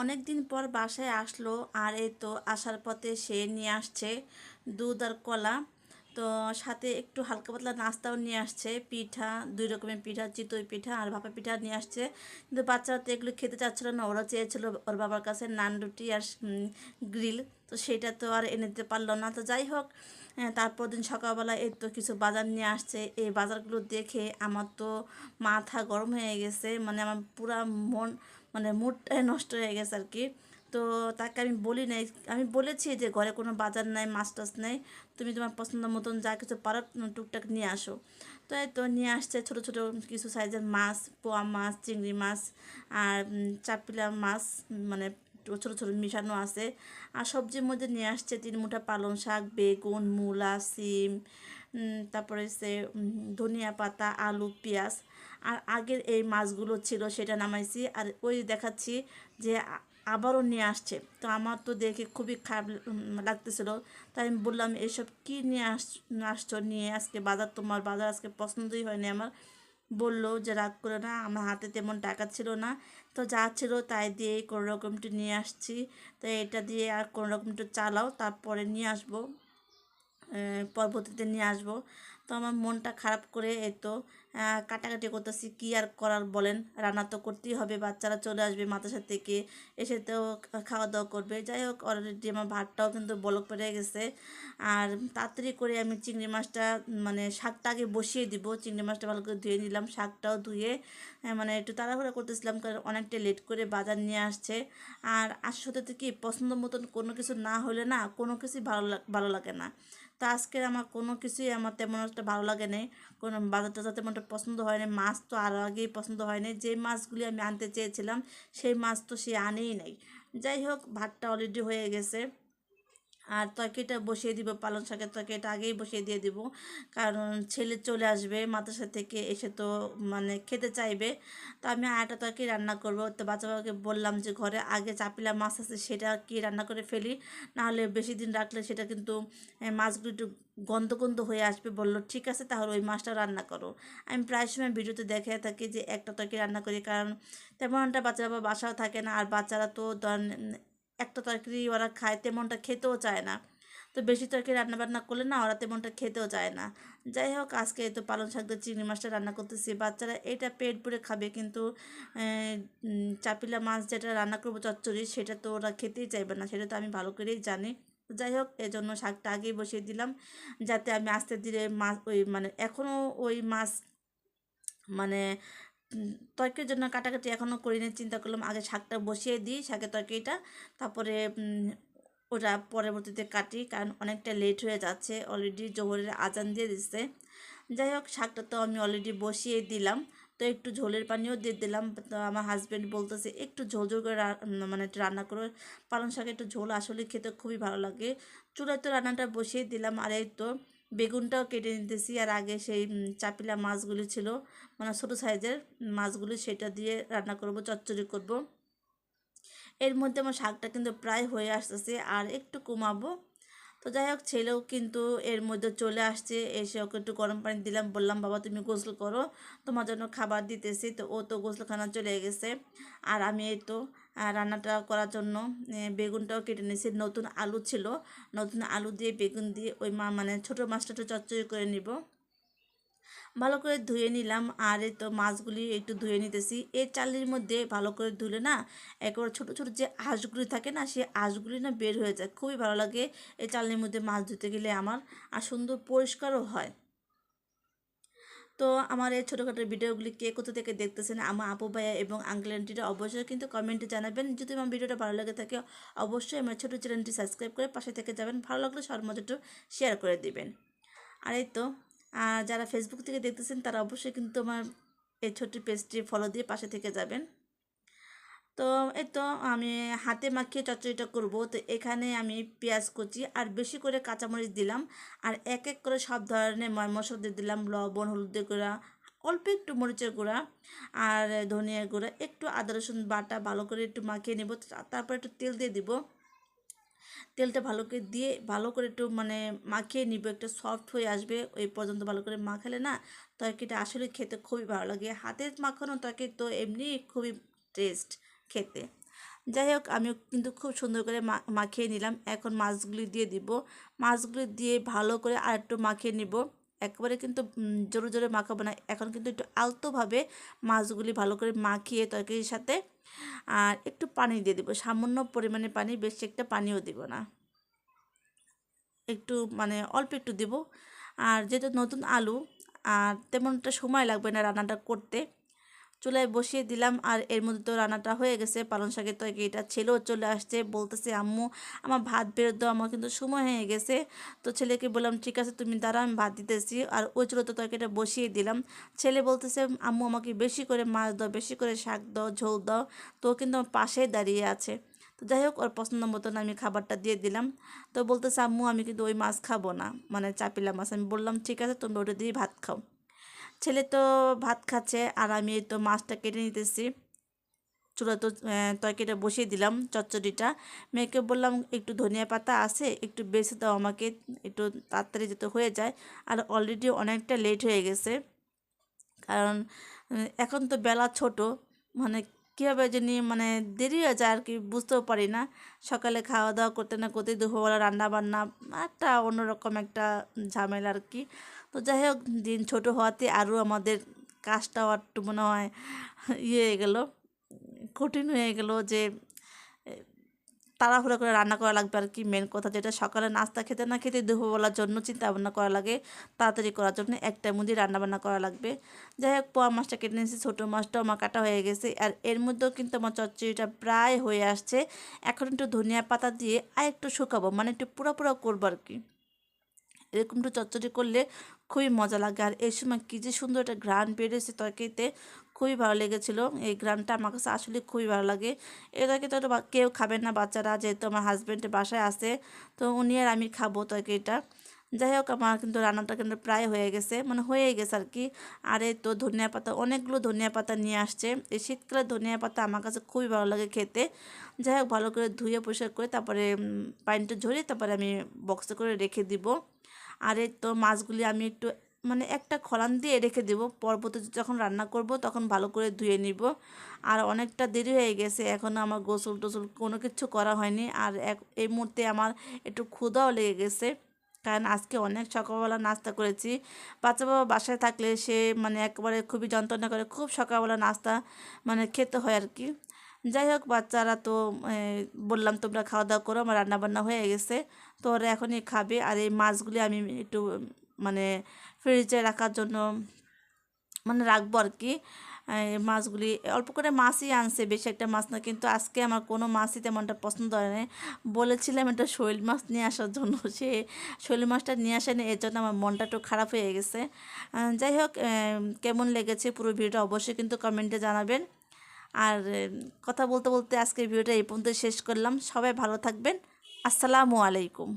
অনেক দিন পর বাসায় আসলো আর এই তো আসার পথে সে নিয়ে আসছে দুধ আর কলা। তো সাথে একটু হালকা পাতলা নাস্তাও নিয়ে আসছে পিঠা দুই রকমের পিঠা চিতই পিঠা আর ভাপা পিঠা নিয়ে আসছে। কিন্তু বাচ্চারা তো এগুলো খেতে চাচ্ছিল না ওরা চেয়েছিল ওর বাবার কাছে নান রুটি আর গ্রিল। তো সেটা তো আর এনে দিতে পারল না। তো যাই হোক হ্যাঁ, তারপর দিন সকালবেলা এই তো কিছু বাজার নিয়ে আসছে। এই বাজারগুলো দেখে আমার তো মাথা গরম হয়ে গেছে। মানে আমার পুরা মন মানে মুডটাই নষ্ট হয়ে গেছে আর কি। তো তাকে আমি বলি নাই। আমি বলেছি যে ঘরে কোনো বাজার নাই, মাছ টাছ নেই। তুমি তোমার পছন্দ মতন যা কিছু পারো টুকটাক নিয়ে আসো। তো এই তো নিয়ে আসছে ছোটো ছোটো কিছু সাইজের মাছ, পোয়া মাছ, চিংড়ি মাছ, আর চাপিলা মাছ মানে ছোটো ছোটো মিশানো আছে। আর সবজির মধ্যে নিয়ে আসছে তিন মুঠা পালং শাক, বেগুন, মূলা, সিম তারপরে সে ধনিয়া পাতা, আলু, পেঁয়াজ। আর আগের এই মাছগুলো ছিল, সেটা নামাইছি। আর ওই দেখাচ্ছি যে আবারও নিয়ে আসছে। তো আমার তো দেখে খুবই খারাপ লাগতেছিল। তাই আমি বললাম, এসব কী নিয়ে আস আসছো নিয়ে? আজকে বাজার তোমার বাজার আজকে পছন্দই হয়নি। আমার বলল যে, রাগ করে না, আমার হাতে তেমন টাকা ছিল না। তো যা ছিল তাই দিয়েই কোনো রকমটি নিয়ে আসছি। তো এটা দিয়ে আর কোনো রকমটি চালাও, তারপরে নিয়ে আসব। পরবর্তীতে নিয়ে আসব। তো আমার মনটা খারাপ করে এই তো কাটাকাটি করতেছি, কী আর করার বলেন? রান্না তো করতেই হবে, বাচ্চারা চলে আসবে মাদ্রাসা থেকে, এসে তো খাওয়া দাওয়া করবে। যাই হোক অলরেডি আমার ভাতটাও কিন্তু বলক পেরে গেছে। আর তাড়াতাড়ি করে আমি চিংড়ি মাছটা মানে শাকটা আগে বসিয়ে দিব। চিংড়ি মাছটা ভালো করে ধুয়ে নিলাম, শাকটাও ধুয়ে মানে একটু তাড়াহুড়া করতেছিলাম কারণ অনেকটা লেট করে বাজার নিয়ে আসছে। আর আসলে কি, পছন্দ মতন কোনো কিছু না হলে না কোনো কিছুই ভালো ভালো লাগে না। তো আজকের আমার কোনো কিছুই আমার তেমন একটা ভালো লাগে নাই। কোনো বাজারটা তেমন একটা পছন্দ হয় হয়নি মাছ তো আর আগেই পছন্দ হয় নাই। যে মাছগুলি আমি আনতে চেয়েছিলাম, সেই মাছ তো সে আনেই নাই। যাই হোক, ভাতটা অলরেডি হয়ে গেছে। আর তরকারিটা বসিয়ে দিব, পালং শাকের তরকারিটা আগেই বসিয়ে দিয়ে দিব। কারণ ছেলে চলে আসবে মাদ্রাসা থেকে, এসে তো মানে খেতে চাইবে। তো আমি আটা তরকারি রান্না করব। তো বাচ্চা বাবাকে বললাম যে ঘরে আগে চাপিলা মাছ আছে সেটা কি রান্না করে ফেলি? নাহলে বেশি দিন রাখলে সেটা কিন্তু মাছগুলো একটু গন্ধ গন্ধ হয়ে আসবে। বলল, ঠিক আছে, তাহলে ওই মাছটা রান্না করো। আমি প্রায় সময় ভিডিওতে দেখে থাকি যে একটা তরকারি রান্না করি। কারণ তেমন একটা বাচ্চা বাবা বাসাও থাকে না। আর বাচ্চারা তো একটা তরকারি ওরা খায়, তেমনটা খেতেও চায় না। তো বেশি তরকারি রান্না বান্না করলে না ওরা তেমনটা খেতেও চায় না। যাই হোক, আজকে তো পালং শাক দিয়ে চিংড়ি মাছটা রান্না করতেছি। বাচ্চারা এটা পেট ভরে খাবে কিন্তু চাপিলা মাছ যেটা রান্না করব চচ্চড়ি, সেটা তো ওরা খেতেই চাইবে না, সেটা তো আমি ভালো করেই জানি। যাই হোক, এজন্য শাকটা আগেই বসিয়ে দিলাম, যাতে আমি আস্তে ধীরে মাছ ওই মানে এখনও ওই মাছ মানে তরকারির জন্য কাটাকাটি এখনও করিনি, চিন্তা করলাম আগে শাকটা বসিয়ে দিই শাকের তরকারিটা তারপরে ওটা পরবর্তীতে কাটি, কারণ অনেকটা লেট হয়ে যাচ্ছে অলরেডি জোহরের আজান দিয়ে দিচ্ছে যাই হোক, শাকটা তো আমি অলরেডি বসিয়ে দিলাম, তো একটু ঝোলের পানিও দিয়ে দিলাম, তো আমার হাজব্যান্ড বলতেছে, একটু ঝোল ঝোল করে মানে রান্না করে, পালং শাকে একটু ঝোল আসলে খেতে খুবই ভালো লাগে। চুলায় তো রান্নাটা বসিয়ে দিলাম, আর এই তো বেগুনটাও কেটে নিতেছি। আর আগে সেই চাপিলা মাছগুলি ছিল মানে ছোটো সাইজের মাছগুলি সেটা দিয়ে রান্না করব, চচ্চড়ি করব। এর মধ্যে আমার শাকটা কিন্তু প্রায় হয়ে আসতেছে, আর একটু কমাবো। তো যাই হোক, ছেলেও কিন্তু এর মধ্যে চলে আসছে, এসে ওকে একটু গরম পানি দিলাম, বললাম, বাবা, তুমি গোসল করো, তোমার জন্য খাবার দিতেছি। তো ও তো গোসলখানা চলে গেছে। আর আমি এই তো রান্নাটা করার জন্য বেগুনটাও কেটে নিয়েছি। নতুন আলু ছিল। নতুন আলু দিয়ে বেগুন দিয়ে ওই মা মানে ছোটো মাছটা একটু চচ্চড়ি করে নিব। ভালো করে ধুয়ে নিলাম। আর তো মাছগুলি একটু ধুয়ে নিতেছি। এই চালের মধ্যে ভালো করে ধুলে না, একবার ছোট ছোট যে আঁশগুলি থাকে না, সেই আঁশগুলি না বের হয়ে যায়। খুবই ভালো লাগে এই চালের মধ্যে মাছ ধুতে গেলে আমার। আর সুন্দর পরিষ্কারও হয়। তো আমার এই ছোটোখাটো ভিডিওগুলি কে কোথা থেকে দেখতেছেন? আমার আপু ভাইয়া এবং আঙ্কেল আন্টিটা অবশ্যই কিন্তু কমেন্টে জানাবেন। যদি আমার ভিডিওটা ভালো লাগে থাকে, অবশ্যই আমার ছোটো চ্যানেলটি সাবস্ক্রাইব করে পাশে থেকে যাবেন। ভালো লাগলে সর্বমোট একটু শেয়ার করে দিবেন। আর এই তো যারা ফেসবুক থেকে দেখতেছেন, তারা অবশ্যই কিন্তু আমার এই ছোট্ট পেজটি ফলো দিয়ে পাশে থেকে যাবেন। তো এই তো আমি হাতে মাখিয়ে চচ্চড়িটা করব। তো এখানে আমি পেঁয়াজ কুচি আর বেশি করে কাঁচামরিচ দিলাম আর এক এক করে সব ধরনের মশলা দিয়ে দিলাম, লবণ, হলুদের গুঁড়া, অল্প একটু মরিচের গুঁড়া আর ধনিয়ার গুঁড়া, একটু আদা, রসুন বাটা ভালো করে একটু মাখিয়ে নেব তারপর একটু তেল দিয়ে দিব। তেলটা ভালো করে দিয়ে ভালো করে একটু মানে মাখিয়ে নিব, একটু সফট হয়ে আসবে ওই পর্যন্ত ভালো করে মাখালে না তরকারিটা আসলে খেতে খুবই ভালো লাগে। হাতের মাখানো তরকারি তো এমনি খুবই টেস্ট খেতে। যাই হোক আমি কিন্তু খুব সুন্দর করে মাখিয়ে নিলাম। এখন মাছগুলি দিয়ে দিব। মাছগুলি দিয়ে ভালো করে আর একটু মাখিয়ে নিব। একবারে কিন্তু জোরে জোরে মাখাবো না। এখন কিন্তু একটু আলতোভাবে মাছগুলি ভালো করে মাখিয়ে তরকারির সাথে আর একটু পানি দিয়ে দিব। সামান্য পরিমাণে পানি, বেশি একটা পানিও দিব না। একটু মানে অল্প একটু দিব। আর যেহেতু নতুন আলু, আর তেমন একটা সময় লাগবে না রান্নাটা করতে। চুলায় বসিয়ে দিলাম আর এর মধ্যে তো রান্নাটা হয়ে গেছে, পালং শাকের তরকারিটা ছেলেও চলে আসছে, বলতেছে, আম্মু, আমার ভাত বেরো দাও, আমার কিন্তু সময় হয়ে গেছে। তো ছেলেকে বললাম, ঠিক আছে, তুমি দাঁড়া আমি ভাত দিতেছি। আর ওই চুলো তো তরকারিটা বসিয়ে দিলাম। ছেলে বলতেছে, আম্মু, আমাকে বেশি করে মাছ দাও, বেশি করে শাক দাও, ঝোল দাও। তো কিন্তু আমার পাশেই দাঁড়িয়ে আছে। তো যাই হোক, ওর পছন্দ মতন আমি খাবারটা দিয়ে দিলাম। তো বলতেছে, আম্মু, আমি কিন্তু ওই মাছ খাব না। মানে চাপিলা মাছ। আমি বললাম, ঠিক আছে তোমরা ওটা দিয়ে ভাত খাও। ছেলে তো ভাত খাচ্ছে আর আমি তো মাছটা কেটে নিতেছি। চুলা তো তরকারিটা বসিয়ে দিলাম চচ্চড়িটা। মেয়েকে বললাম, একটু ধনিয়া পাতা আছে, একটু বেশি দাও আমাকে, একটু তাড়াতাড়ি যেতে হয়ে যায়। আর অলরেডি অনেকটা লেট হয়ে গেছে। কারণ এখন তো বেলা ছোট মানে কীভাবে জানি মানে দেরি হয়ে যায় আর কি, বুঝতেও পারি না। সকালে খাওয়া দাওয়া করতে না করতে দুপুরবেলা রান্না বান্না একটা অন্যরকম একটা ঝামেলা আর কি। তো যাই হোক, দিন ছোটো হওয়াতে আরও আমাদের কাজটাও একটু মনে হয় ইয়ে হয়ে গেলো, কঠিন হয়ে গেলো যে তাড়াহুড়া করে রান্না করা লাগবে আর কি মেন কথা যেটা। সকালে নাস্তা খেতে না খেতে দুপুরবেলার জন্য চিন্তা ভাবনা করা লাগে, তাড়াতাড়ি করার জন্য একটার মধ্যে রান্না বান্না করা লাগবে। যাই হোক, পোয়া মাছটা কেটে নিয়েছি, ছোটো মাছটাও আমার কাটা হয়ে গেছে আর এর মধ্যেও কিন্তু আমার চচ্চড়িটা প্রায় হয়ে আসছে। এখন একটু ধনিয়া পাতা দিয়ে আর একটু শুকাবো মানে একটু পুরো পুরো করব আর কি। এরকম একটু চচ্চড়ি করলে খুবই মজা লাগে। আর এই সময় কী যে সুন্দর একটা ঘ্রাণ বেরিয়েছে তরকারিতে খুবই ভালো লেগেছিলো। এই ঘ্রাণটা আমার কাছে আসলে খুবই ভালো লাগে। এই তরকারি তো কেউ খাবে না বাচ্চারা, যেহেতু আমার হাজব্যান্ডের বাসায় আছে, তো উনি আর আমি খাব তরকারিটা যাই হোক, আমার কিন্তু রান্নাটা কিন্তু প্রায় হয়ে গেছে মানে হয়ে গেছে আর কি। আর তো ধনিয়া পাতা, অনেকগুলো ধনিয়া পাতা নিয়ে আসছে। এই শীতকালে ধনিয়া পাতা আমার কাছে খুবই ভালো লাগে খেতে। যাই হোক, ভালো করে ধুয়ে পরিষ্কার করে তারপরে পানিটা ঝরিয়ে তারপরে আমি বক্সে করে রেখে দিব। আর এই তো মাছগুলি আমি একটু মানে একটা খলান দিয়ে রেখে দেবো। পরবর্তীতে যখন রান্না করব তখন ভালো করে ধুয়ে নিব। আর অনেকটা দেরি হয়ে গেছে এখনও আমার গোসল টোসল কোনো কিছু করা হয়নি। আর এক, এই মুহূর্তে আমার একটু ক্ষুধাও লেগে গেছে। কারণ আজকে অনেক সকালবেলা নাস্তা করেছি। বাচ্চা বাবা বাসায় থাকলে সে মানে একবারে খুবই যন্ত্রণা করে খুব সকালবেলা নাস্তা মানে খেতে হয় আর কি। যাই হোক বাচ্চারা তো বললাম তোমরা খাওয়া দাওয়া করো, আমার রান্না বান্না হয়ে গেছে। তো ওরা এখনই খাবে। আর এই মাছগুলি আমি একটু মানে ফ্রিজে রাখার জন্য মানে রাখব আর কি। মাছগুলি, অল্প করে মাছই আনছে, বেশি একটা মাছ না, কিন্তু আজকে আমার কোনো মাছই তেমনটা পছন্দ হয় না বলেছিলাম একটা শৈল মাছ নিয়ে আসার জন্য, সে শৈল মাছটা নিয়ে আসেনি এর জন্য আমার মনটা একটু খারাপ হয়ে গেছে। যাই হোক কেমন লেগেছে পুরো ভিডিওটা অবশ্যই কিন্তু কমেন্টে জানাবেন। আর কথা বলতে বলতে আজকের ভিডিওটা এই পর্যন্ত শেষ করলাম। সবাই ভালো থাকবেন। আসসালামু আলাইকুম।